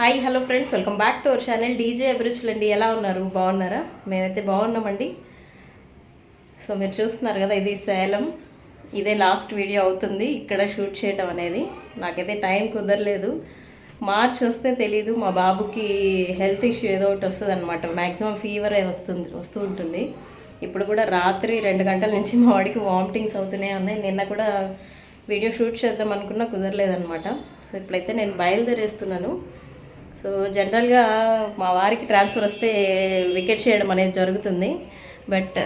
Hi hello friends. Welcome back to our channel. DJ అభిరుచులు అండి. ఎలా ఉన్నారు? బాగున్నారా? మేమైతే బాగున్నామండి. సో మీరు చూస్తున్నారు కదా ఇది సేలం. ఇదే లాస్ట్ వీడియో అవుతుంది. ఇక్కడ షూట్ చేయడం అనేది. నాకైతే టైం కుదరలేదు. మార్చ్ వస్తే తెలీదు. మా బాబుకి హెల్త్ ఇష్యూ ఏదో ఒకటి వస్తుంది అనమాట మ్యాక్సిమం ఫీవర్ వస్తుంది వస్తూ ఉంటుంది. ఇప్పుడు కూడా రాత్రి రెండు గంటల నుంచి మా వాడికి వామిటింగ్స్ అవుతూనే ఉన్నాయి. నిన్న కూడా వీడియో షూట్ చేద్దాం అనుకున్నా కుదరలేదనమాట సో ఇప్పుడైతే నేను బయలుదేరేస్తున్నాను. సో జనరల్గా మా వారికి ట్రాన్స్ఫర్ వస్తే వికెట్ చేయడం అనేది జరుగుతుంది. బట్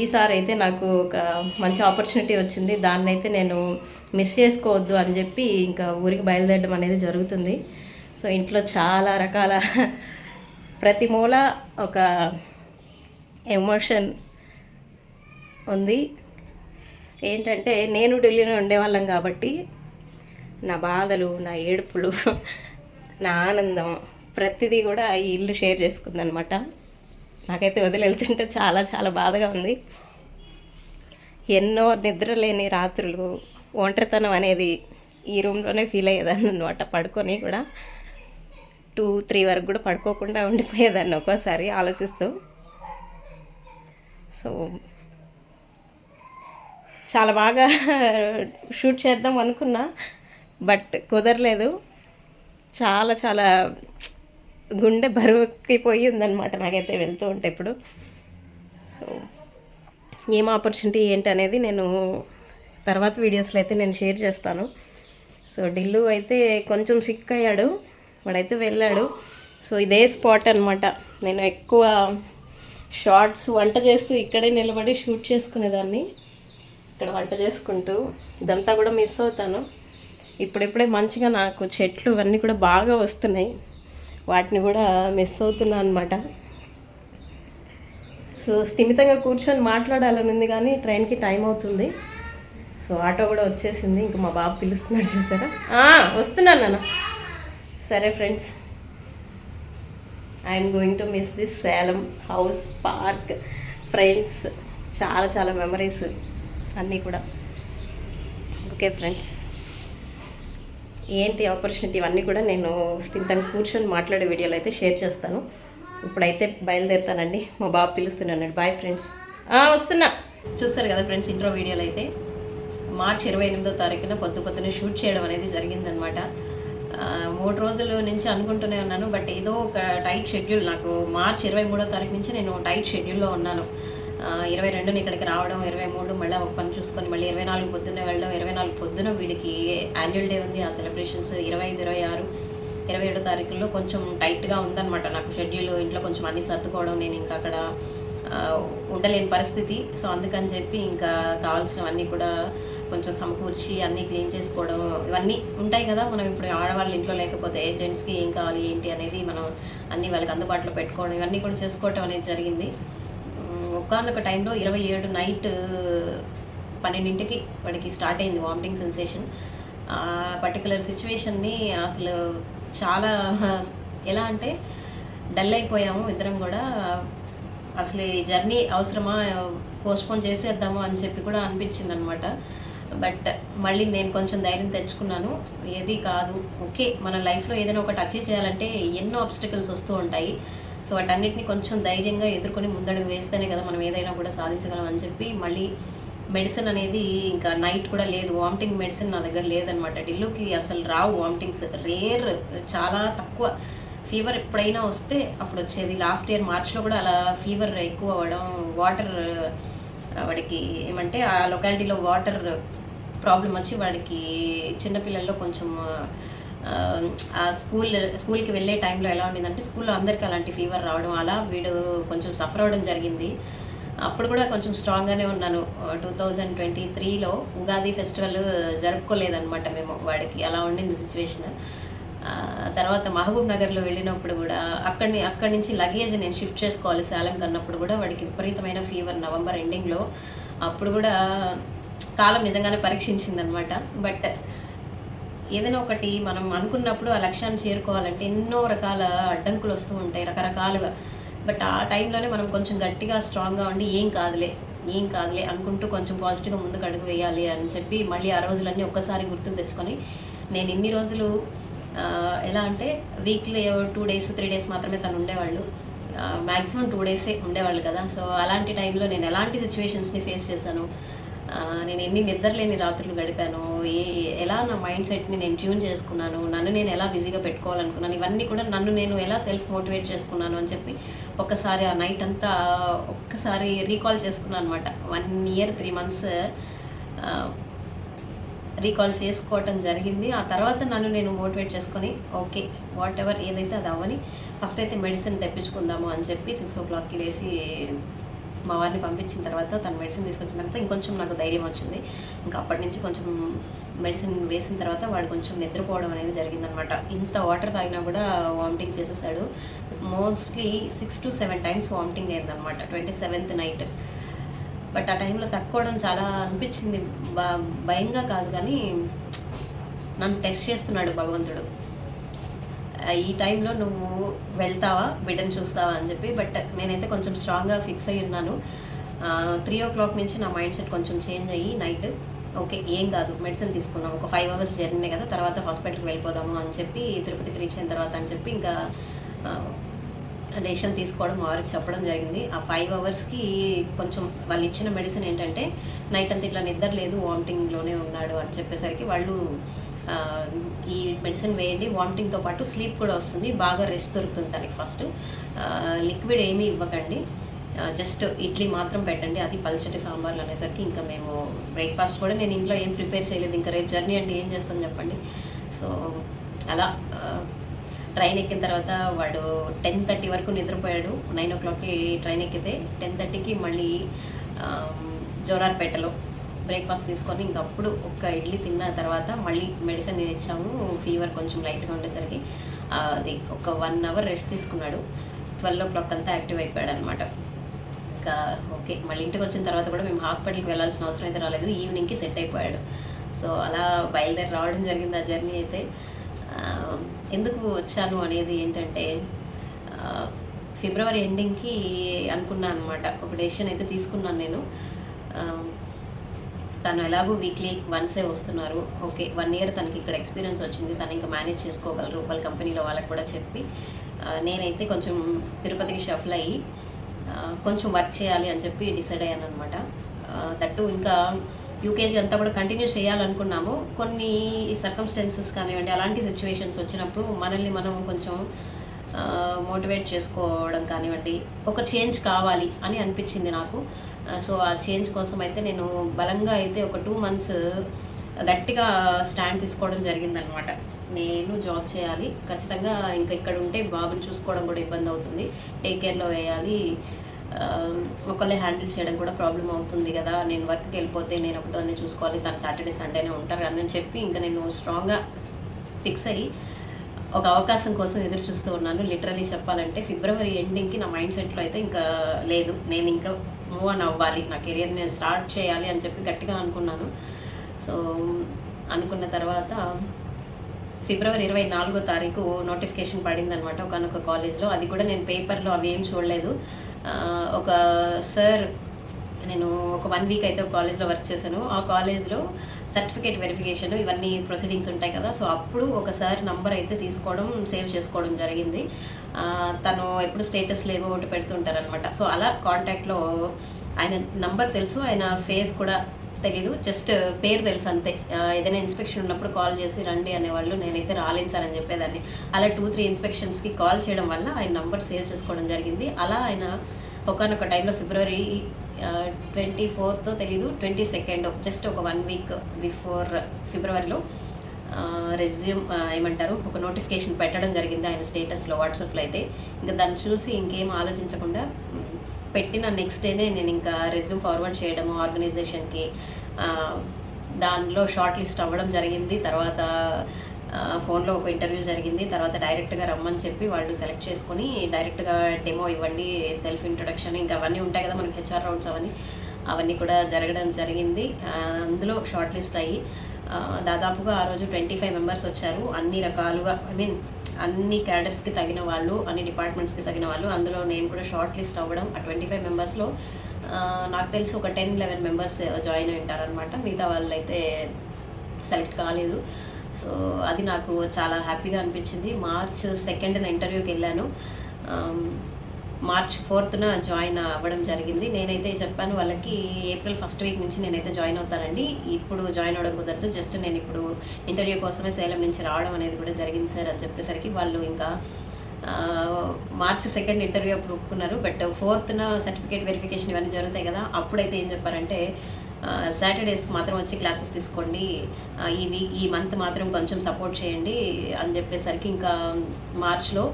ఈసారి అయితే నాకు ఒక మంచి ఆపర్చునిటీ వచ్చింది. దాన్ని అయితే నేను మిస్ చేసుకోవద్దు అని చెప్పి ఇంకా ఊరికి బయలుదేరడం అనేది జరుగుతుంది. సో ఇంట్లో చాలా రకాల ప్రతి మూల ఒక ఎమోషన్ ఉంది. ఏంటంటే నేను ఢిల్లీలో ఉండేవాళ్ళం కాబట్టి నా బాధలు నా ఏడుపులు నా ఆనందం. ప్రతిదీ కూడా ఈ ఇల్లు షేర్ చేసుకుందనమాట. నాకైతే వదిలేళ్తుంటే చాలా చాలా బాధగా ఉంది. ఎన్నో నిద్రలేని రాత్రులు ఒంటరితనం అనేది ఈ రూమ్లోనే ఫీల్ అయ్యేదాన్ని అనమాట పడుకొని కూడా టూ త్రీ వరకు కూడా పడుకోకుండా ఉండిపోయేదాన్ని ఒక్కోసారి ఆలోచిస్తూ. సో చాలా బాగా షూట్ చేద్దాం అనుకున్నా బట్ కుదరలేదు. చాలా చాలా గుండె బరువుకిపోయి ఉందన్నమాట నాకైతే వెళ్తూ ఉంటే ఇప్పుడు. సో ఏం ఆపర్చునిటీ ఏంటి అనేది నేను తర్వాత వీడియోస్లో అయితే నేను షేర్ చేస్తాను. సో ఢిల్లు అయితే కొంచెం సిక్ అయ్యాడు వాడైతే వెళ్ళాడు. సో ఇదే స్పాట్ అనమాట నేను ఎక్కువ షార్ట్స్ వంట చేస్తూ ఇక్కడే నిలబడి షూట్ చేసుకునేదాన్ని. ఇక్కడ వంట చేసుకుంటూ ఇదంతా కూడా మిస్ అవుతాను. ఇప్పుడిప్పుడే మంచిగా నాకు చెట్లు ఇవన్నీ కూడా బాగా వస్తున్నాయి. వాటిని కూడా మిస్ అవుతున్నాను అనమాట సో స్థిమితంగా కూర్చొని మాట్లాడాలని ఉంది కానీ ట్రైన్కి టైం అవుతుంది. సో ఆటో కూడా వచ్చేసింది. ఇంకా మా బాబు పిలుస్తున్నాడు చూసారా? వస్తున్నాను నాన్న. సరే friends. I'm going to miss this Salem house park. Friends చాలా చాలా మెమరీస్ అన్నీ కూడా. Okay friends. ఏంటి ఆపర్చునిటీ ఇవన్నీ కూడా నేను తను కూర్చొని మాట్లాడే వీడియోలు అయితే షేర్ చేస్తాను. ఇప్పుడైతే బయలుదేరుతానండి. మా బాబు పిలుస్తున్నాడు బాయ్ ఫ్రెండ్స్. వస్తున్నా. చూస్తారు కదా ఫ్రెండ్స్ ఇంట్రో వీడియోలు అయితే. మార్చి ఇరవై ఎనిమిదో తారీఖున పొద్దు పొద్దున షూట్ చేయడం అనేది జరిగిందనమాట మూడు రోజుల నుంచి అనుకుంటూనే ఉన్నాను బట్ ఏదో ఒక టైట్ షెడ్యూల్ నాకు మార్చి ఇరవై మూడో తారీఖు నుంచి నేను టైట్ షెడ్యూల్లో ఉన్నాను. ఇరవై రెండున ఇక్కడికి రావడం ఇరవై మూడు మళ్ళీ ఒక పని చూసుకొని మళ్ళీ ఇరవై నాలుగు పొద్దున్నే వెళ్ళడం ఇరవై నాలుగు పొద్దున వీడికి యాన్యువల్ డే ఉంది. ఆ సెలబ్రేషన్స్ ఇరవై ఐదు ఇరవై ఆరు ఇరవై ఏడో తారీఖుల్లో కొంచెం టైట్గా ఉందన్నమాట నాకు షెడ్యూల్ ఇంట్లో కొంచెం అన్ని సర్దుకోవడం నేను ఇంకా అక్కడ ఉండలేని పరిస్థితి. సో అందుకని చెప్పి ఇంకా కావాల్సినవన్నీ కూడా కొంచెం సమకూర్చి అన్నీ క్లీన్ చేసుకోవడం ఇవన్నీ ఉంటాయి కదా. మనం ఇప్పుడు ఆడవాళ్ళ ఇంట్లో లేకపోతే జెంట్స్కి ఏం కావాలి ఏంటి అనేది మనం అన్నీ వాళ్ళకి అందుబాటులో పెట్టుకోవడం ఇవన్నీ కూడా చేసుకోవటం అనేది జరిగింది. ఒక్కనొక టైంలో ఇరవై ఏడు నైట్ పన్నెండింటికి వాడికి స్టార్ట్ అయింది వామిటింగ్ సెన్సేషన్. ఆ పర్టికులర్ సిచ్యువేషన్ని అసలు చాలా ఎలా అంటే డల్ అయిపోయాము ఇద్దరం కూడా. అసలు ఈ జర్నీ అవసరమా పోస్ట్పోన్ చేసేద్దాము అని చెప్పి కూడా అనిపించింది అనమాట బట్ మళ్ళీ నేను కొంచెం ధైర్యం తెచ్చుకున్నాను. ఏది కాదు ఓకే మన లైఫ్లో ఏదైనా ఒకటి అచీవ్ చేయాలంటే ఎన్నో అబ్స్టికల్స్ వస్తూ ఉంటాయి. సో వాటన్నిటిని కొంచెం ధైర్యంగా ఎదుర్కొని ముందడుగు వేస్తేనే కదా మనం ఏదైనా కూడా సాధించగలం అని చెప్పి మళ్ళీ మెడిసిన్ అనేది ఇంకా నైట్ కూడా లేదు. వామిటింగ్ మెడిసిన్ నా దగ్గర లేదనమాట. ఢిల్లుకి అసలు రావు వామిటింగ్స్. రేర్ చాలా తక్కువ. ఫీవర్ ఎప్పుడైనా వస్తే అప్పుడు వచ్చేది. లాస్ట్ ఇయర్ మార్చ్లో కూడా అలా ఫీవర్ ఎక్కువ అవ్వడం వాటర్ వాడికి ఏమంటే ఆ లొకాలిటీలో వాటర్ ప్రాబ్లం వచ్చి వాడికి చిన్నపిల్లల్లో కొంచెం ఆ, స్కూల్ స్కూల్కి వెళ్ళే టైంలో ఎలా ఉండిందంటే స్కూల్లో అందరికీ అలాంటి ఫీవర్ రావడం అలా వీడు కొంచెం సఫర్ అవ్వడం జరిగింది. అప్పుడు కూడా కొంచెం స్ట్రాంగ్గానే ఉన్నాను. టూ థౌజండ్ ట్వంటీ త్రీలో ఉగాది ఫెస్టివల్ జరుపుకోలేదన్నమాట మేము వాడికి. అలా ఉండింది సిచ్యువేషన్ తర్వాత మహబూబ్ నగర్లో వెళ్ళినప్పుడు కూడా అక్కడిని అక్కడి నుంచి లగేజ్ నేను షిఫ్ట్ చేసుకోవాలి సేలం కన్నప్పుడు కూడా వాడికి విపరీతమైన ఫీవర్ నవంబర్ ఎండింగ్లో అప్పుడు కూడా కాలం నిజంగానే పరీక్షించిందనమాట బట్ ఏదైనా ఒకటి మనం అనుకున్నప్పుడు ఆ లక్ష్యాన్ని చేరుకోవాలంటే ఎన్నో రకాల అడ్డంకులు వస్తూ ఉంటాయి రకరకాలుగా. బట్ ఆ టైంలోనే మనం కొంచెం గట్టిగా స్ట్రాంగ్గా ఉండి ఏం కాదులే ఏం కాదులే అనుకుంటూ కొంచెం పాజిటివ్గా ముందుకు అడుగు వేయాలి అని చెప్పి మళ్ళీ ఆ రోజులన్నీ ఒక్కసారి గుర్తుకు తెచ్చుకొని నేను ఇన్ని రోజులు ఎలా అంటే weekly two days three days మాత్రమే తను ఉండేవాళ్ళు. మ్యాక్సిమం టూ డేసే ఉండేవాళ్ళు కదా. సో అలాంటి టైంలో నేను ఎలాంటి సిచ్యువేషన్స్ని ఫేస్ చేశాను? నేను ఎన్ని నిద్రలేని రాత్రులు గడిపాను ఏ ఎలా నా మైండ్ సెట్ని నేను ట్యూన్ చేసుకున్నాను నన్ను నేను ఎలా బిజీగా పెట్టుకోవాలనుకున్నాను ఇవన్నీ కూడా నన్ను నేను ఎలా సెల్ఫ్ మోటివేట్ చేసుకున్నాను అని చెప్పి ఒక్కసారి ఆ నైట్ అంతా ఒక్కసారి రీకాల్ చేసుకున్నాను అనమాట one year three months recall చేసుకోవటం జరిగింది. ఆ తర్వాత నన్ను నేను మోటివేట్ చేసుకొని ఓకే వాట్ ఎవర్ ఏదైతే అది అవ్వని ఫస్ట్ అయితే మెడిసిన్ తెప్పించుకుందాము అని చెప్పి సిక్స్ ఓ క్లాక్కి లేచి మా వారిని పంపించిన తర్వాత తను మెడిసిన్ తీసుకొచ్చిన తర్వాత ఇంకొంచెం నాకు ధైర్యం వచ్చింది. ఇంకా అప్పటి నుంచి కొంచెం మెడిసిన్ వేసిన తర్వాత వాడు కొంచెం నిద్రపోవడం అనేది జరిగిందనమాట. ఇంత వాటర్ తాగినా కూడా వామిటింగ్ చేసేసాడు. Mostly six to seven times vomiting అయిందనమాట. ట్వంటీ సెవెంత్ నైట్ బట్ ఆ టైంలో తక్కువడం చాలా అనిపించింది. బా భయంగా కాదు కానీ నన్ను టెస్ట్ చేస్తున్నాడు భగవంతుడు. ఈ టైంలో నువ్వు వెళ్తావా? బిడ్డను చూస్తావా అని చెప్పి బట్ నేనైతే కొంచెం స్ట్రాంగ్గా ఫిక్స్ అయ్యి ఉన్నాను. త్రీ ఓ క్లాక్ నుంచి నా మైండ్ సెట్ కొంచెం చేంజ్ అయ్యి నైట్ ఓకే ఏం కాదు మెడిసిన్ తీసుకుందాం. ఒక ఫైవ్ అవర్స్ జర్నీ కదా తర్వాత హాస్పిటల్కి వెళ్ళిపోదాము అని చెప్పి తిరుపతికి రీచ్ అయిన తర్వాత అని చెప్పి ఇంకా డెసిషన్ తీసుకోవడం వారికి చెప్పడం జరిగింది. ఆ ఫైవ్ అవర్స్కి కొంచెం వాళ్ళు ఇచ్చిన మెడిసిన్ ఏంటంటే నైట్ అంతా ఇట్లా నిద్ర లేదు వామిటింగ్లోనే ఉన్నాడు అని చెప్పేసరికి వాళ్ళు ఈ మెడిసిన్ వేయండి వామిటింగ్తో పాటు స్లీప్ కూడా వస్తుంది బాగా రెస్ట్ దొరుకుతుంది దానికి ఫస్ట్. లిక్విడ్ ఏమీ ఇవ్వకండి. జస్ట్ ఇడ్లీ మాత్రం పెట్టండి అది పల్చటి సాంబార్లు అనేసరికి ఇంకా మేము బ్రేక్ఫాస్ట్ కూడా నేను ఇంట్లో ఏం ప్రిపేర్ చేయలేదు ఇంకా రేపు జర్నీ అంటే ఏం చేస్తాం చెప్పండి. సో అలా ట్రైన్ ఎక్కిన తర్వాత వాడు టెన్ థర్టీ వరకు నిద్రపోయాడు నైన్ ఓ క్లాక్కి ట్రైన్ ఎక్కితే టెన్ థర్టీకి మళ్ళీ జోరార్పేటలో. బ్రేక్ఫాస్ట్ తీసుకొని ఇంకప్పుడు ఒక్క ఇడ్లీ తిన్న తర్వాత మళ్ళీ మెడిసిన్ ఇచ్చాము ఫీవర్ కొంచెం లైట్గా ఉండేసరికి అది ఒక వన్ అవర్ రెస్ట్ తీసుకున్నాడు. ట్వెల్వ్ ఓ క్లాక్ అంతా యాక్టివ్ అయిపోయాడు అనమాట ఇంకా ఓకే మళ్ళీ ఇంటికి వచ్చిన తర్వాత కూడా మేము హాస్పిటల్కి వెళ్ళాల్సిన అవసరం అయితే రాలేదు. ఈవినింగ్కి సెట్ అయిపోయాడు. సో అలా బయలుదేరి రావడం జరిగింది ఆ జర్నీ అయితే. ఎందుకు వచ్చాను అనేది ఏంటంటే ఫిబ్రవరి ఎండింగ్కి అనుకున్నాను అనమాట. ఒక డెసిషన్ అయితే తీసుకున్నాను నేను. తను ఎలాగో వీక్లీ వన్సే వస్తున్నారు. ఓకే వన్ ఇయర్ తనకి ఇక్కడ ఎక్స్పీరియన్స్ వచ్చింది. తను ఇంకా మేనేజ్ చేసుకోగలరు. వాళ్ళ కంపెనీలో వాళ్ళకి కూడా చెప్పి నేనైతే కొంచెం తిరుపతికి షఫల్ అయ్యి కొంచెం వర్క్ చేయాలి అని చెప్పి డిసైడ్ అయ్యాను అనమాట దట్టు ఇంకా యూకేజీ అంతా కూడా కంటిన్యూ చేయాలనుకున్నాము. కొన్ని సర్కమ్స్టెన్సెస్ కానివ్వండి అలాంటి సిచ్యువేషన్స్ వచ్చినప్పుడు మనల్ని మనం కొంచెం మోటివేట్ చేసుకోవడం కానివ్వండి ఒక చేంజ్ కావాలి అని అనిపించింది నాకు. సో ఆ చేంజ్ కోసం అయితే నేను బలంగా అయితే ఒక టూ మంత్స్ గట్టిగా స్టాండ్ తీసుకోవడం జరిగిందనమాట. నేను జాబ్ చేయాలి ఖచ్చితంగా ఇంకా ఇక్కడ ఉంటే బాబుని చూసుకోవడం కూడా ఇబ్బంది అవుతుంది. టేక్ కేర్లో వేయాలి ఒకళ్ళే హ్యాండిల్ చేయడం కూడా ప్రాబ్లం అవుతుంది కదా. నేను వర్క్కి వెళ్ళిపోతే నేను ఒకదాన్ని చూసుకోవాలి తను సాటర్డే సండేనే ఉంటారు అని చెప్పి ఇంకా నేను స్ట్రాంగ్గా ఫిక్స్ అయ్యి ఒక అవకాశం కోసం ఎదురు చూస్తూ ఉన్నాను. లిటరలీ చెప్పాలంటే ఫిబ్రవరి ఎండింగ్కి నా మైండ్ సెట్లో అయితే ఇంకా లేదు. నేను ఇంకా మూవ్ అని అవ్వాలి నా కెరియర్ నేను స్టార్ట్ చేయాలి అని చెప్పి గట్టిగా అనుకున్నాను. సో అనుకున్న తర్వాత ఫిబ్రవరి ఇరవై నాలుగో తారీఖు నోటిఫికేషన్ పడింది అనమాట ఒకనొక కాలేజ్లో. అది కూడా నేను పేపర్లో అవి ఏం చూడలేదు. ఒక సార్ నేను ఒక వన్ వీక్ అయితే ఒక కాలేజ్లో వర్క్ చేశాను. ఆ కాలేజ్లో సర్టిఫికేట్ వెరిఫికేషన్ ఇవన్నీ ప్రొసీడింగ్స్ ఉంటాయి కదా. సో అప్పుడు ఒక సార్ నంబర్ అయితే తీసుకోవడం సేవ్ చేసుకోవడం జరిగింది. తను ఎప్పుడు స్టేటస్ లేవో ఒకటి పెడుతుంటారనమాట సో అలా కాంటాక్ట్లో ఆయన నంబర్ తెలుసు ఆయన ఫేస్ కూడా తెలీదు. జస్ట్ పేరు తెలుసు అంతే. ఏదైనా ఇన్స్పెక్షన్ ఉన్నప్పుడు కాల్ చేసి రండి అనేవాళ్ళు నేనైతే రాలేను సార్ అని చెప్పేదాన్ని. అలా టూ త్రీ ఇన్స్పెక్షన్స్కి కాల్ చేయడం వల్ల ఆయన నంబర్ సేవ్ చేసుకోవడం జరిగింది. అలా ఆయన ఒకనొక టైంలో ఫిబ్రవరి ట్వంటీ ఫోర్త్ తెలీదు ట్వంటీ సెకండ్ జస్ట్ ఒక వన్ వీక్ బిఫోర్ ఫిబ్రవరిలో రెజ్యూమ్ ఏమంటారు ఒక నోటిఫికేషన్ పెట్టడం జరిగింది ఆయన స్టేటస్లో వాట్సాప్లో అయితే. ఇంకా దాన్ని చూసి ఇంకేం ఆలోచించకుండా పెట్టిన నెక్స్ట్ డేనే నేను ఇంకా రెజ్యూమ్ ఫార్వర్డ్ చేయడం ఆర్గనైజేషన్కి దానిలో షార్ట్ లిస్ట్ అవ్వడం జరిగింది. తర్వాత ఫోన్లో ఒక ఇంటర్వ్యూ జరిగింది. తర్వాత డైరెక్ట్గా రమ్మని చెప్పి వాళ్ళు సెలెక్ట్ చేసుకొని డైరెక్ట్గా డెమో ఇవ్వండి సెల్ఫ్ ఇంట్రొడక్షన్ ఇంకా అవన్నీ ఉంటాయి కదా మనకి హెచ్ఆర్ రౌండ్స్ అవన్నీ. అవన్నీ కూడా జరగడం జరిగింది. అందులో షార్ట్ లిస్ట్ అయ్యి దాదాపుగా ఆ రోజు ట్వంటీ ఫైవ్ మెంబర్స్ వచ్చారు. అన్ని రకాలుగా ఐ మీన్ అన్ని క్యాడర్స్కి తగిన వాళ్ళు అన్ని డిపార్ట్మెంట్స్కి తగిన వాళ్ళు. అందులో నేను కూడా షార్ట్ లిస్ట్ అవ్వడం. ఆ ట్వంటీ ఫైవ్ మెంబర్స్లో నాకు తెలిసి ఒక టెన్ లెవెన్ మెంబర్స్ జాయిన్ అయి ఉంటారనమాట మిగతా వాళ్ళు అయితే సెలెక్ట్ కాలేదు. సో అది నాకు చాలా హ్యాపీగా అనిపించింది. మార్చ్ సెకండ్ ఇంటర్వ్యూకి వెళ్ళాను. మార్చ్ ఫోర్త్న జాయిన్ అవ్వడం జరిగింది. నేనైతే చెప్పాను వాళ్ళకి ఏప్రిల్ ఫస్ట్ వీక్ నుంచి నేనైతే జాయిన్ అవుతానండి. ఇప్పుడు జాయిన్ అవ్వడం కుదరదు. జస్ట్ నేను ఇప్పుడు ఇంటర్వ్యూ కోసమే సేలం నుంచి రావడం అనేది కూడా జరిగింది సార్ అని చెప్పేసరికి వాళ్ళు ఇంకా మార్చ్ సెకండ్ ఇంటర్వ్యూ అప్పుడు ఒప్పుకున్నారు. బట్ ఫోర్త్న సర్టిఫికేట్ వెరిఫికేషన్ ఇవన్నీ జరుగుతాయి కదా అప్పుడైతే ఏం చెప్పారంటే సాటర్డేస్ మాత్రం వచ్చి క్లాసెస్ తీసుకోండి. ఈ వీక్ ఈ మంత్ మాత్రం కొంచెం సపోర్ట్ చేయండి అని చెప్పేసరికి ఇంకా మార్చ్లో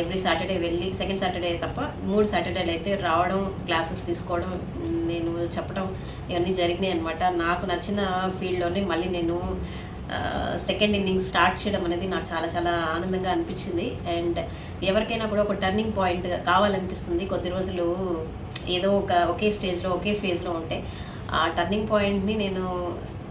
ఎవ్రీ సాటర్డే వెళ్ళి సెకండ్ సాటర్డే తప్ప మూడు సాటర్డేలు అయితే రావడం క్లాసెస్ తీసుకోవడం నేను చెప్పడం ఇవన్నీ జరిగినాయి అనమాట నాకు నచ్చిన ఫీల్డ్లోనే మళ్ళీ నేను సెకండ్ ఇన్నింగ్స్ స్టార్ట్ చేయడం అనేది నాకు చాలా చాలా ఆనందంగా అనిపించింది. అండ్ ఎవరికైనా కూడా ఒక టర్నింగ్ పాయింట్ కావాలనిపిస్తుంది. కొద్ది రోజులు ఏదో ఒక ఒకే స్టేజ్లో ఒకే ఫేజ్లో ఉంటే ఆ టర్నింగ్ పాయింట్ని నేను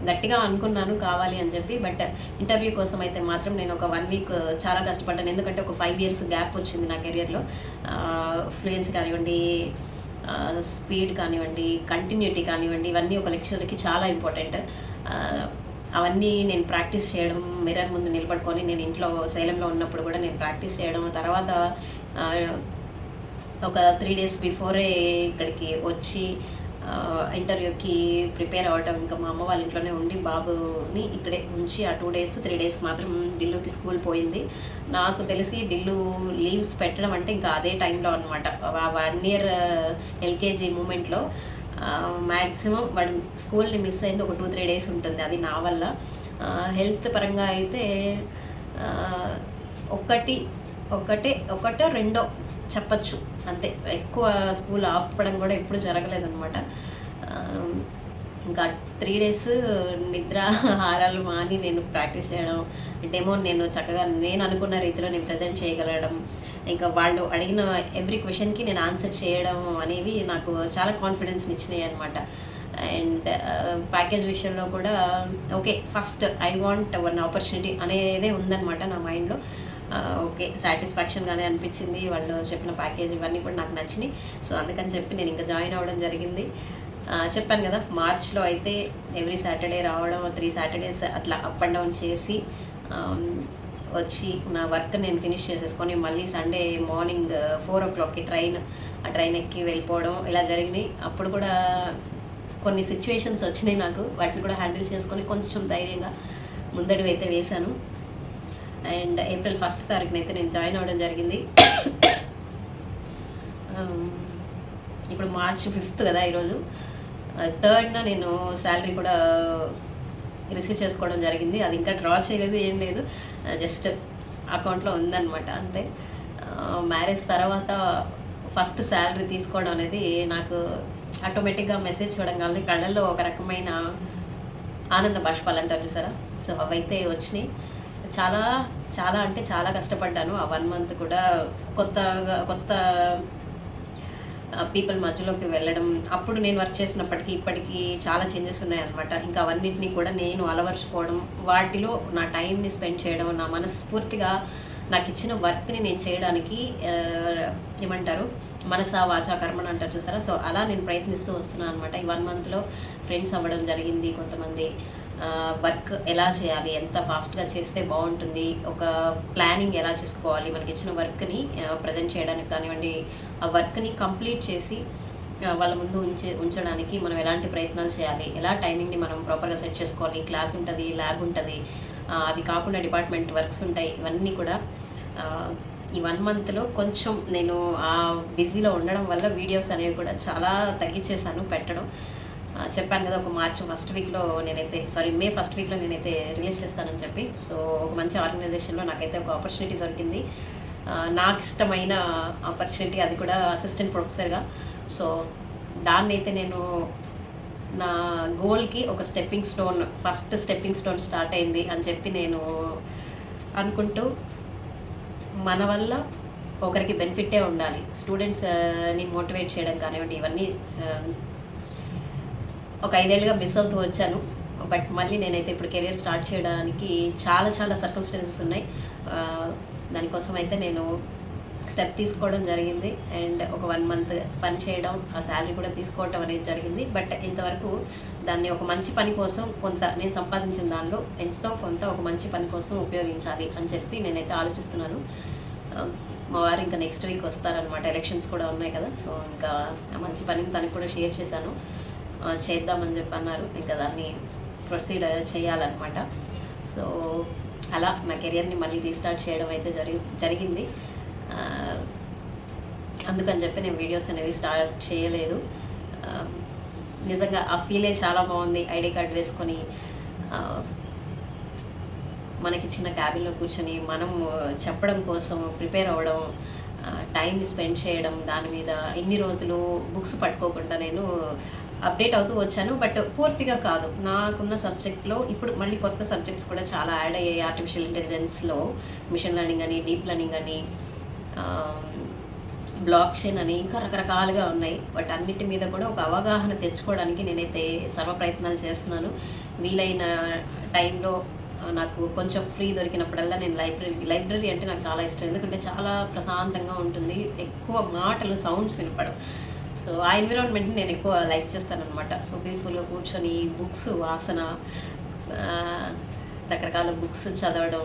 గట్టిగా అనుకున్నాను కావాలి అని చెప్పి బట్ ఇంటర్వ్యూ కోసం అయితే మాత్రం నేను ఒక వన్ వీక్ చాలా కష్టపడ్డాను. ఎందుకంటే ఒక ఫైవ్ ఇయర్స్ గ్యాప్ వచ్చింది నా కెరియర్లో ఫ్లూయెన్స్ కానివ్వండి స్పీడ్ కానివ్వండి కంటిన్యూటీ కానివ్వండి ఇవన్నీ ఒక లెక్చర్కి చాలా ఇంపార్టెంట్ అవన్నీ నేను ప్రాక్టీస్ చేయడం మిర్రర్ ముందు నిలబడుకొని నేను ఇంట్లో శైలంలో ఉన్నప్పుడు కూడా నేను ప్రాక్టీస్ చేయడం తర్వాత ఒక త్రీ డేస్ బిఫోరే ఇక్కడికి వచ్చి ఇంటర్వ్యూకి ప్రిపేర్ అవ్వటం ఇంకా మా అమ్మ వాళ్ళ ఇంట్లోనే ఉండి బాబుని ఇక్కడే ఉంచి ఆ టూ డేస్ త్రీ డేస్ మాత్రం ఢిల్లుకి స్కూల్ పోయింది. నాకు తెలిసి ఢిల్లు లీవ్స్ పెట్టడం అంటే ఇంకా అదే టైంలో అనమాట వన్ ఇయర్ ఎల్కేజీ మూమెంట్లో మ్యాక్సిమం వాడు స్కూల్ని మిస్ అయింది ఒక టూ త్రీ డేస్ ఉంటుంది అది నా వల్ల. హెల్త్ పరంగా అయితే ఒకటి ఒకటే ఒకటో రెండో చెప్పచ్చు. అంతే. ఎక్కువ స్కూల్ ఆపడం కూడా ఎప్పుడు జరగలేదన్నమాట. ఇంకా త్రీ డేస్ నిద్ర హారాలు మాని నేను ప్రాక్టీస్ చేయడం డెమో నేను చక్కగా నేను అనుకున్న రీతిలో నేను ప్రజెంట్ చేయగలగడం ఇంకా వాళ్ళు అడిగిన ఎవ్రీ క్వశ్చన్కి నేను ఆన్సర్ చేయడం అనేవి నాకు చాలా కాన్ఫిడెన్స్ని ఇచ్చినాయి అనమాట అండ్ ప్యాకేజ్ విషయంలో కూడా okay first I want one opportunity అనేదే ఉందన్నమాట నా మైండ్లో. ఓకే సాటిస్ఫాక్షన్గానే అనిపించింది. వాళ్ళు చెప్పిన ప్యాకేజ్ ఇవన్నీ కూడా నాకు నచ్చినాయి. సో అందుకని చెప్పి నేను ఇంకా జాయిన్ అవ్వడం జరిగింది. చెప్పాను కదా మార్చ్లో అయితే ఎవ్రీ సాటర్డే రావడం త్రీ సాటర్డేస్ అట్లా అప్ అండ్ డౌన్ చేసి వచ్చి నా వర్క్ నేను ఫినిష్ చేసేసుకొని మళ్ళీ సండే మార్నింగ్ ఫోర్ ఓ క్లాక్కి ట్రైన్ ఆ ట్రైన్ ఎక్కి వెళ్ళిపోవడం ఇలా జరిగినాయి అప్పుడు కూడా కొన్ని సిచ్యువేషన్స్ వచ్చినాయి నాకు. వాటిని కూడా హ్యాండిల్ చేసుకొని కొంచెం ధైర్యంగా ముందడుగు అయితే వేశాను. అండ్ ఏప్రిల్ ఫస్ట్ తారీఖున అయితే నేను జాయిన్ అవ్వడం జరిగింది. Um, ఇప్పుడు మార్చ్ ఫిఫ్త్ కదా ఈరోజు. Uh, థర్డ్న నేను శాలరీ కూడా రిసీవ్ చేసుకోవడం జరిగింది. అది ఇంకా డ్రా చేయలేదు ఏం లేదు. Uh, జస్ట్ అకౌంట్లో ఉందన్నమాట అంతే. Uh, మ్యారేజ్ తర్వాత ఫస్ట్ శాలరీ తీసుకోవడం అనేది నాకు ఆటోమేటిక్గా మెసేజ్ చూడగానే కళ్ళల్లో ఒక రకమైన ఆనంద బాష్పాలు అంటారు చూసారా? సో అవైతే వచ్చినాయి. చాలా చాలా అంటే చాలా కష్టపడ్డాను. ఆ వన్ మంత్ కూడా కొత్తగా కొత్త పీపుల్ మధ్యలోకి వెళ్ళడం. అప్పుడు నేను వర్క్ చేసినప్పటికీ ఇప్పటికీ చాలా చేంజెస్ ఉన్నాయన్నమాట. ఇంకా అవన్నిటిని కూడా నేను అలవరుచుకోవడం వాటిలో నా టైంని స్పెండ్ చేయడం నా మనస్ఫూర్తిగా నాకు ఇచ్చిన వర్క్ని నేను చేయడానికి ఏమంటారు? మనసా వాచా కర్మని అంటారు చూసారా? సో అలా నేను ప్రయత్నిస్తూ వస్తున్నాను అనమాట ఈ వన్ మంత్లో ఫ్రెండ్స్ అవ్వడం జరిగింది కొంతమంది. వర్క్ ఎలా చేయాలి ఎంత ఫాస్ట్గా చేస్తే బాగుంటుంది ఒక ప్లానింగ్ ఎలా చేసుకోవాలి మనకి ఇచ్చిన వర్క్ని ప్రజెంట్ చేయడానికి కానివ్వండి ఆ వర్క్ని కంప్లీట్ చేసి వాళ్ళ ముందు ఉంచే ఉంచడానికి మనం ఎలాంటి ప్రయత్నాలు చేయాలి ఎలా టైమింగ్ని మనం ప్రాపర్గా సెట్ చేసుకోవాలి క్లాస్ ఉంటుంది ల్యాబ్ ఉంటుంది అవి కాకుండా డిపార్ట్మెంట్ వర్క్స్ ఉంటాయి ఇవన్నీ కూడా ఈ వన్ మంత్లో కొంచెం నేను ఆ బిజీలో ఉండడం వల్ల వీడియోస్ అనేవి కూడా చాలా తగ్గించేసాను పెట్టడం. చెప్పాను కదా ఒక మార్చ్ ఫస్ట్ వీక్లో నేనైతే సారీ మే ఫస్ట్ వీక్లో నేనైతే రిలీజ్ చేస్తానని చెప్పి. సో ఒక మంచి ఆర్గనైజేషన్లో నాకైతే ఒక ఆపర్చునిటీ దొరికింది. నాకు ఇష్టమైన ఆపర్చునిటీ అది కూడా అసిస్టెంట్ ప్రొఫెసర్గా సో దాన్ని అయితే నేను నా గోల్కి ఒక stepping stone first stepping stone start అయింది అని చెప్పి నేను అనుకుంటూ మన వల్ల ఒకరికి బెనిఫిటే ఉండాలి. స్టూడెంట్స్ని మోటివేట్ చేయడం కానివ్వండి ఇవన్నీ ఒక ఐదేళ్ళుగా మిస్ అవుతూ వచ్చాను. బట్ మళ్ళీ నేనైతే ఇప్పుడు కెరీర్ స్టార్ట్ చేయడానికి చాలా చాలా సర్కమ్స్టెన్సెస్ ఉన్నాయి. దానికోసం అయితే నేను స్టెప్ తీసుకోవడం జరిగింది. అండ్ ఒక వన్ మంత్ పని చేయడం ఆ శాలరీ కూడా తీసుకోవటం అనేది జరిగింది. బట్ ఇంతవరకు దాన్ని ఒక మంచి పని కోసం కొంత నేను సంపాదించిన దానిలో ఎంతో కొంత ఒక మంచి పని కోసం ఉపయోగించాలి అని చెప్పి నేనైతే ఆలోచిస్తున్నాను. మా వారు ఇంకా నెక్స్ట్ వీక్ వస్తారనమాట ఎలక్షన్స్ కూడా ఉన్నాయి కదా. సో ఇంకా మంచి పనిని తనకు కూడా షేర్ చేశాను. చేద్దామని చెప్పి అన్నారు ఇంకా దాన్ని ప్రొసీడ్ చేయాలన్నమాట. సో అలా నా కెరియర్ని మళ్ళీ రీస్టార్ట్ చేయడం అయితే జరిగి జరిగింది. అందుకని చెప్పి నేను వీడియోస్ అనేవి స్టార్ట్ చేయలేదు. నిజంగా ఆ ఫీలే చాలా బాగుంది. ఐడి కార్డ్ వేసుకొని మనకి చిన్న క్యాబిన్లో కూర్చొని మనం చెప్పడం కోసం ప్రిపేర్ అవ్వడం టైంని స్పెండ్ చేయడం దాని మీద ఇన్ని రోజులు బుక్స్ పట్టుకోకుండా నేను అప్డేట్ అవుతూ వచ్చాను బట్ పూర్తిగా కాదు. నాకున్న సబ్జెక్ట్లో ఇప్పుడు మళ్ళీ కొత్త సబ్జెక్ట్స్ కూడా చాలా యాడ్ అయ్యాయి ఆర్టిఫిషియల్ ఇంటెలిజెన్స్లో. మిషన్ లెర్నింగ్ అని డీప్ లెర్నింగ్ అని బ్లాక్ చైన్ అని ఇంకా రకరకాలుగా ఉన్నాయి. బట్ అన్నిటి మీద కూడా ఒక అవగాహన తెచ్చుకోవడానికి నేనైతే సర్వ ప్రయత్నాలు చేస్తున్నాను. వీలైన టైంలో నాకు కొంచెం ఫ్రీ దొరికినప్పుడల్లా నేను లైబ్రరీ లైబ్రరీ అంటే నాకు చాలా ఇష్టం. ఎందుకంటే చాలా ప్రశాంతంగా ఉంటుంది. ఎక్కువ మాటలు సౌండ్స్ వినపడవు. సో ఆ ఎన్విరాన్మెంట్ని నేను ఎక్కువ లైక్ చేస్తాను అనమాట సో పీస్ఫుల్గా కూర్చొని బుక్స్ వాసన రకరకాల బుక్స్ చదవడం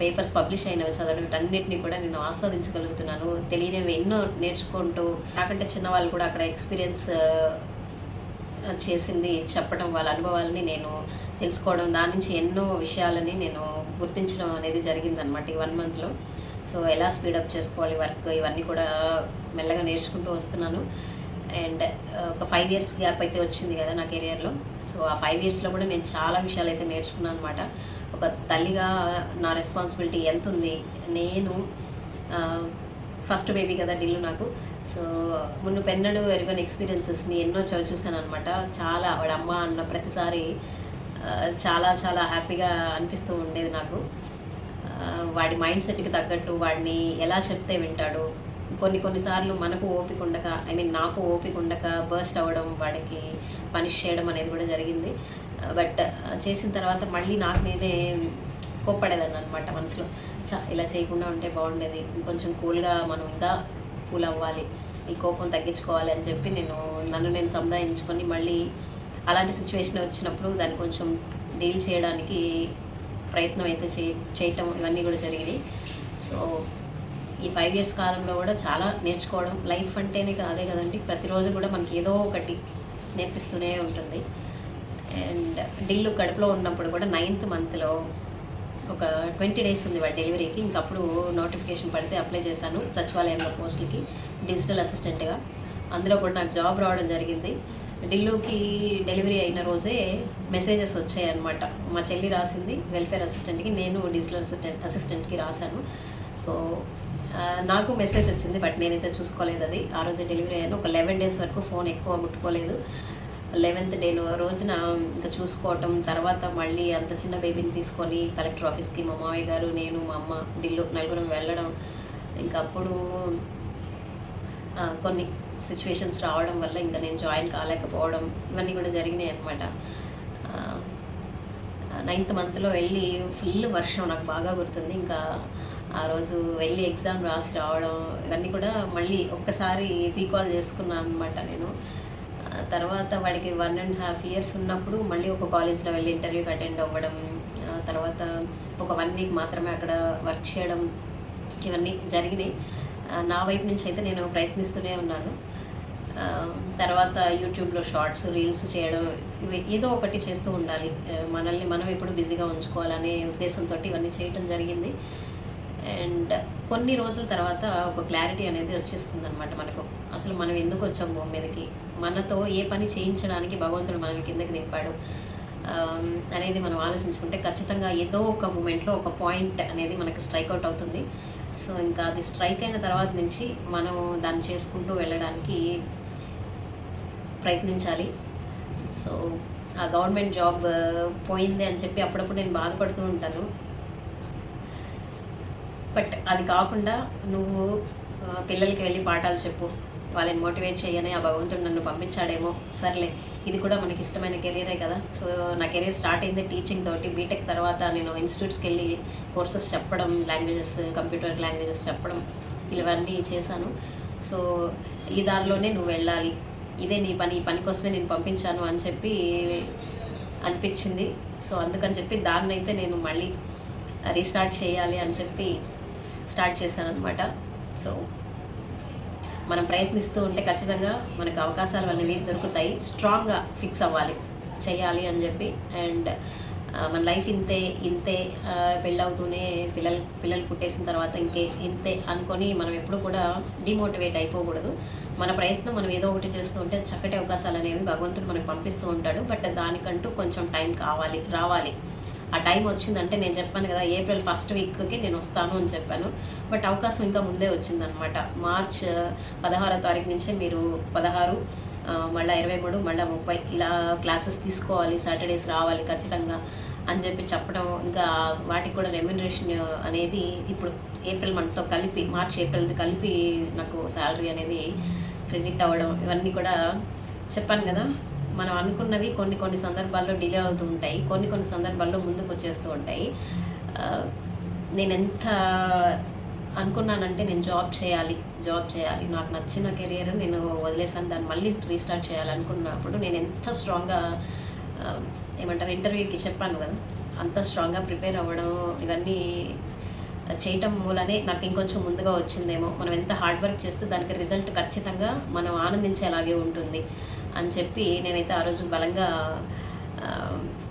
పేపర్స్ పబ్లిష్ అయినవి చదవడం వీటన్నిటిని కూడా నేను ఆస్వాదించగలుగుతున్నాను. తెలియనివి ఎన్నో నేర్చుకుంటూ నాకంటే చిన్నవాళ్ళు కూడా అక్కడ ఎక్స్పీరియన్స్ చేసింది చెప్పడం వాళ్ళ అనుభవాలని నేను తెలుసుకోవడం దాని నుంచి ఎన్నో విషయాలని నేను గుర్తించడం అనేది జరిగిందనమాట ఈ వన్ మంత్లో సో ఎలా స్పీడప్ చేసుకోవాలి వర్క్ ఇవన్నీ కూడా మెల్లగా నేర్చుకుంటూ వస్తున్నాను. అండ్ uh, ఒక ఫైవ్ ఇయర్స్ గ్యాప్ అయితే వచ్చింది కదా నా కెరియర్లో సో ఆ ఫైవ్ ఇయర్స్లో కూడా నేను చాలా విషయాలు అయితే నేర్చుకున్నాను అనమాట ఒక తల్లిగా నా రెస్పాన్సిబిలిటీ ఎంత ఉంది? నేను ఫస్ట్ బేబీ కదా డిల్లు నాకు. సో మున్ను పెన్నడు ఎరుగని ఎక్స్పీరియన్సెస్ని ఎన్నో చవి చూశాను అనమాట చాలా వాడు అమ్మ అన్న ప్రతిసారి చాలా చాలా హ్యాపీగా అనిపిస్తూ ఉండేది నాకు. వాడి మైండ్ సెట్కి తగ్గట్టు వాడిని ఎలా చెప్తే వింటాడు కొన్ని కొన్నిసార్లు మనకు ఓపిక ఉండక ఐ మీన్ నాకు ఓపిక ఉండక బర్స్ట్ అవ్వడం వాడికి పనిష్ చేయడం అనేది కూడా జరిగింది. బట్ చేసిన తర్వాత మళ్ళీ నాకు నేనే కోప్పడేదాన్ని అనమాట మనసులో. చా ఇలా చేయకుండా ఉంటే బాగుండేది ఇంకొంచెం కూల్గా మనం ఇంకా కూల్ అవ్వాలి ఈ కోపం తగ్గించుకోవాలి అని చెప్పి నేను నన్ను నేను సముదాయించుకొని మళ్ళీ అలాంటి సిచ్యువేషన్ వచ్చినప్పుడు దాన్ని కొంచెం డీల్ చేయడానికి ప్రయత్నం అయితే చే చేయటం ఇవన్నీ కూడా జరిగినాయి. సో ఈ ఫైవ్ ఇయర్స్ కాలంలో కూడా చాలా నేర్చుకోవడం లైఫ్ అంటేనే కాదే కదండి. ప్రతిరోజు కూడా మనకి ఏదో ఒకటి నేర్పిస్తూనే ఉంటుంది. అండ్ డిల్లు కడుపులో ఉన్నప్పుడు కూడా నైన్త్ మంత్లో ఒక ట్వంటీ డేస్ ఉంది వాడి డెలివరీకి ఇంకప్పుడు నోటిఫికేషన్ పడితే అప్లై చేశాను సచివాలయంలో పోస్టులకి డిజిటల్ అసిస్టెంట్గా అందులో కూడా నాకు జాబ్ రావడం జరిగింది. ఢిల్లీకి డెలివరీ అయిన రోజే మెసేజెస్ వచ్చాయన్నమాట. మా చెల్లి రాసింది వెల్ఫేర్ అసిస్టెంట్కి నేను డిజిటల్ అసిస్టెంట్ అసిస్టెంట్కి రాశాను. సో నాకు మెసేజ్ వచ్చింది బట్ నేనైతే చూసుకోలేదు అది. ఆ రోజే డెలివరీ అయ్యాను. ఒక లెవెన్ డేస్ వరకు ఫోన్ ఎక్కువ ముట్టుకోలేదు. లెవెన్త్ డే రోజున ఇంకా చూసుకోవటం తర్వాత మళ్ళీ అంత చిన్న బేబీని తీసుకొని కలెక్టర్ ఆఫీస్కి మా మామయ్య గారు నేను మా అమ్మ ఢిల్లూ నలుగురం వెళ్ళడం. ఇంకా అప్పుడు కొన్ని సిచ్యువేషన్స్ రావడం వల్ల ఇంకా నేను జాయిన్ కాలేకపోవడం ఇవన్నీ కూడా జరిగినాయి అనమాట నైన్త్ మంత్లో వెళ్ళి ఫుల్ వర్షం నాకు బాగా గుర్తుంది. ఇంకా ఆ రోజు వెళ్ళి ఎగ్జామ్ రాసి రావడం ఇవన్నీ కూడా మళ్ళీ ఒక్కసారి రీకాల్ చేసుకున్నాను అనమాట నేను. తర్వాత వాడికి వన్ అండ్ హాఫ్ ఇయర్స్ ఉన్నప్పుడు మళ్ళీ ఒక కాలేజ్లో వెళ్ళి ఇంటర్వ్యూకి అటెండ్ అవ్వడం తర్వాత ఒక వన్ వీక్ మాత్రమే అక్కడ వర్క్ చేయడం ఇవన్నీ జరిగినాయి. నా వైపు నుంచి అయితే నేను ప్రయత్నిస్తూనే ఉన్నాను. తర్వాత యూట్యూబ్లో షార్ట్స్ రీల్స్ చేయడం ఇవి ఏదో ఒకటి చేస్తూ ఉండాలి. మనల్ని మనం ఎప్పుడు బిజీగా ఉంచుకోవాలనే ఉద్దేశంతో ఇవన్నీ చేయటం జరిగింది. అండ్ కొన్ని రోజుల తర్వాత ఒక క్లారిటీ అనేది వచ్చేస్తుంది అనమాట మనకు. అసలు మనం ఎందుకు వచ్చాం భూమి మీదకి? మనతో ఏ పని చేయించడానికి భగవంతుడు మనల్ని కిందకి దింపాడు? అనేది మనం ఆలోచించుకుంటే ఖచ్చితంగా ఏదో ఒక మూమెంట్లో ఒక పాయింట్ అనేది మనకి స్ట్రైక్ అవుట్ అవుతుంది. సో ఇంకా అది స్ట్రైక్ అయిన తర్వాత నుంచి మనం దాన్ని చేసుకుంటూ వెళ్ళడానికి ప్రయత్నించాలి. సో ఆ గవర్నమెంట్ జాబ్ పోయింది అని చెప్పి అప్పుడప్పుడు నేను బాధపడుతూ ఉంటాను. బట్ అది కాకుండా నువ్వు పిల్లలకి వెళ్ళి పాఠాలు చెప్పు. వాళ్ళని మోటివేట్ చేయని ఆ భగవంతుడు నన్ను పంపించాడేమో. సర్లే ఇది కూడా మనకి ఇష్టమైన కెరీరే కదా. సో నా కెరీర్ స్టార్ట్ అయింది టీచింగ్ తోటి. బీటెక్ తర్వాత నేను ఇన్స్టిట్యూట్స్కి వెళ్ళి కోర్సెస్ చెప్పడం లాంగ్వేజెస్ కంప్యూటర్ లాంగ్వేజెస్ చెప్పడం ఇవన్నీ చేశాను. సో ఈ దారిలోనే నువ్వు వెళ్ళాలి. ఇదే నీ పని ఈ పని కోసమే నేను పంపించాను అని చెప్పి అనిపించింది. సో అందుకని చెప్పి దాన్ని అయితే నేను మళ్ళీ రీస్టార్ట్ చేయాలి అని చెప్పి స్టార్ట్ చేశాను అనమాట సో మనం ప్రయత్నిస్తూ ఉంటే ఖచ్చితంగా మనకు అవకాశాలు అనేవి దొరుకుతాయి. స్ట్రాంగ్గా ఫిక్స్ అవ్వాలి చేయాలి అని చెప్పి. అండ్ మన లైఫ్ ఇంతే ఇంతే పెళ్ళవుతూనే పిల్లలు పిల్లలు పుట్టేసిన తర్వాత ఇంకే ఇంతే అనుకొని మనం ఎప్పుడు కూడా డిమోటివేట్ అయిపోకూడదు. మన ప్రయత్నం మనం ఏదో ఒకటి చేస్తూ ఉంటే చక్కటి అవకాశాలు అనేవి భగవంతుడు మనకు పంపిస్తూ ఉంటాడు. బట్ దానికంటూ కొంచెం టైం కావాలి రావాలి. ఆ టైం వచ్చిందంటే నేను చెప్పాను కదా ఏప్రిల్ ఫస్ట్ వీక్కి నేను వస్తాను అని చెప్పాను. బట్ అవకాశం ఇంకా ముందే వచ్చిందనమాట మార్చ్ పదహారో తారీఖు నుంచే మీరు పదహారు మళ్ళీ ఇరవై మూడు మళ్ళీ ముప్పై ఇలా క్లాసెస్ తీసుకోవాలి సాటర్డేస్ రావాలి ఖచ్చితంగా అని చెప్పి చెప్పడం ఇంకా వాటికి కూడా రెమ్యునరేషన్ అనేది ఇప్పుడు ఏప్రిల్ మనతో కలిపి మార్చ్ ఏప్రిల్ది కలిపి నాకు శాలరీ అనేది క్రెడిట్ అవ్వడం ఇవన్నీ కూడా చెప్పాను కదా. మనం అనుకున్నవి కొన్ని కొన్ని సందర్భాల్లో డిలే అవుతూ ఉంటాయి. కొన్ని కొన్ని సందర్భాల్లో ముందుకు వచ్చేస్తూ ఉంటాయి. నేను ఎంత అనుకున్నానంటే నేను జాబ్ చేయాలి జాబ్ చేయాలి. నాకు నచ్చిన కెరియర్ నేను వదిలేసాను. దాన్ని మళ్ళీ రీస్టార్ట్ చేయాలనుకున్నప్పుడు నేను ఎంత స్ట్రాంగ్గా ఏమంటారు ఇంటర్వ్యూకి చెప్పాను కదా. అంత స్ట్రాంగ్గా ప్రిపేర్ అవ్వడం ఇవన్నీ చేయటం మూలనే నాకు ఇంకొంచెం ముందుగా వచ్చిందేమో. మనం ఎంత హార్డ్ వర్క్ చేస్తే దానికి రిజల్ట్ ఖచ్చితంగా మనం ఆనందించేలాగే ఉంటుంది అని చెప్పి నేనైతే ఆ రోజు బలంగా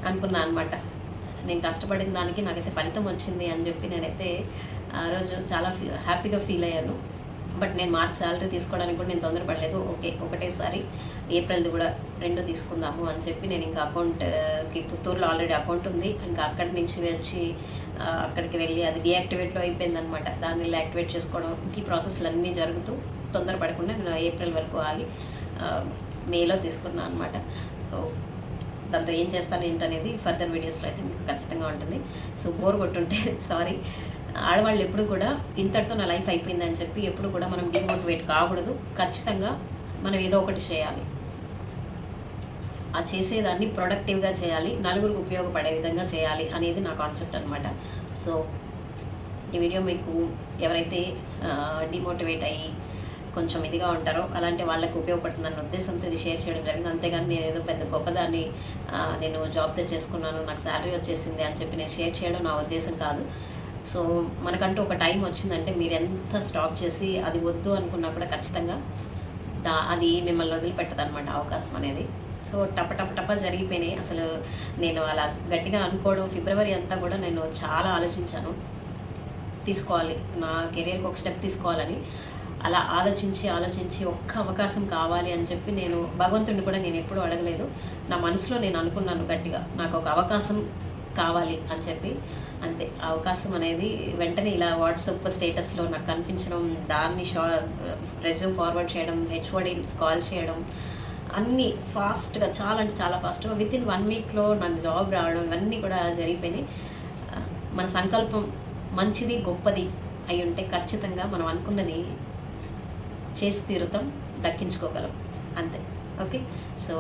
అనుకున్నా అనమాట నేను కష్టపడిన దానికి నాకైతే ఫలితం వచ్చింది అని చెప్పి నేనైతే ఆ రోజు చాలా ఫీ హ్యాపీగా ఫీల్ అయ్యాను. బట్ నేను మార్చ్ శాలరీ తీసుకోవడానికి కూడా నేను తొందరపడలేదు. ఓకే ఒకటేసారి ఏప్రిల్ది కూడా రెండు తీసుకుందాము అని చెప్పి నేను ఇంకా అకౌంట్కి పుత్తూరులో ఆల్రెడీ అకౌంట్ ఉంది. ఇంకా అక్కడి నుంచి వచ్చి అక్కడికి వెళ్ళి అది డీయాక్టివేట్లో అయిపోయిందనమాట దాన్ని యాక్టివేట్ చేసుకోవడం ఈ ప్రాసెస్లు అన్నీ జరుగుతూ తొందరపడకుండా నేను ఏప్రిల్ వరకు ఆగి మేలో తీసుకున్నాను అనమాట సో దాంతో ఏం చేస్తాను ఏంటనేది ఫర్దర్ వీడియోస్లో అయితే మీకు ఖచ్చితంగా ఉంటుంది. So bore కొట్టుంటే sorry. ఆడవాళ్ళు ఎప్పుడు కూడా ఇంతటితో నా లైఫ్ అయిపోయింది అని చెప్పి ఎప్పుడు కూడా మనం డిమోటివేట్ కాకూడదు. ఖచ్చితంగా మనం ఏదో ఒకటి చేయాలి. ఆ చేసేదాన్ని ప్రొడక్టివ్గా చేయాలి నలుగురికి ఉపయోగపడే విధంగా చేయాలి అనేది నా కాన్సెప్ట్ అనమాట సో ఈ వీడియో మీకు ఎవరైతే డిమోటివేట్ అయ్యి కొంచెం ఇదిగా ఉంటారో అలాంటి వాళ్ళకి ఉపయోగపడుతుందన్న ఉద్దేశంతో ఇది షేర్ చేయడం జరిగింది. అంతేగాని నేను ఏదో పెద్ద గొప్పదాన్ని నేను జాబ్ తెచ్చేసుకున్నాను నాకు శాలరీ వచ్చేసింది అని చెప్పి నేను షేర్ చేయడం నా ఉద్దేశం కాదు. సో మనకంటూ ఒక టైం వచ్చిందంటే మీరు ఎంత స్టాప్ చేసి అది వద్దు అనుకున్నా కూడా ఖచ్చితంగా దా అది మిమ్మల్ని వదిలిపెట్టదు అనమాట అవకాశం అనేది. సో టప టప టప జరిగిపోయినాయి. అసలు నేను అలా గట్టిగా అనుకోవడం ఫిబ్రవరి అంతా కూడా నేను చాలా ఆలోచించాను. తీసుకోవాలి. నా కెరీర్కి ఒక స్టెప్ తీసుకోవాలని. అలా ఆలోచించి ఆలోచించి ఒక్క అవకాశం కావాలి అని చెప్పి నేను భగవంతుడిని కూడా నేను ఎప్పుడూ అడగలేదు. నా మనసులో నేను అనుకున్నాను గట్టిగా నాకు ఒక అవకాశం కావాలి అని చెప్పి. అంతే. అవకాశం అనేది వెంటనే ఇలా వాట్సాప్ స్టేటస్లో నాకు కనిపించడం దాన్ని షా రెజ్యూమ్ ఫార్వర్డ్ చేయడం హెచ్ఓడి కాల్ చేయడం అన్నీ ఫాస్ట్గా చాలా అంటే చాలా ఫాస్ట్గా విత్ ఇన్ వన్ వీక్లో నాకు జాబ్ రావడం ఇవన్నీ కూడా జరిగిపోయినాయి. మన సంకల్పం మంచిది గొప్పది అయి ఉంటే ఖచ్చితంగా మనం అనుకున్నది చేసి తీరుతాం దక్కించుకోగలం. అంతే. ఓకే? సో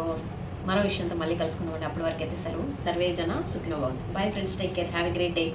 మరో విషయంతో మళ్ళీ కలుసుకుందామండి. అప్పటి వరకు అయితే సెలవు. సర్వే జన సుఖినో bye friends take care have a great day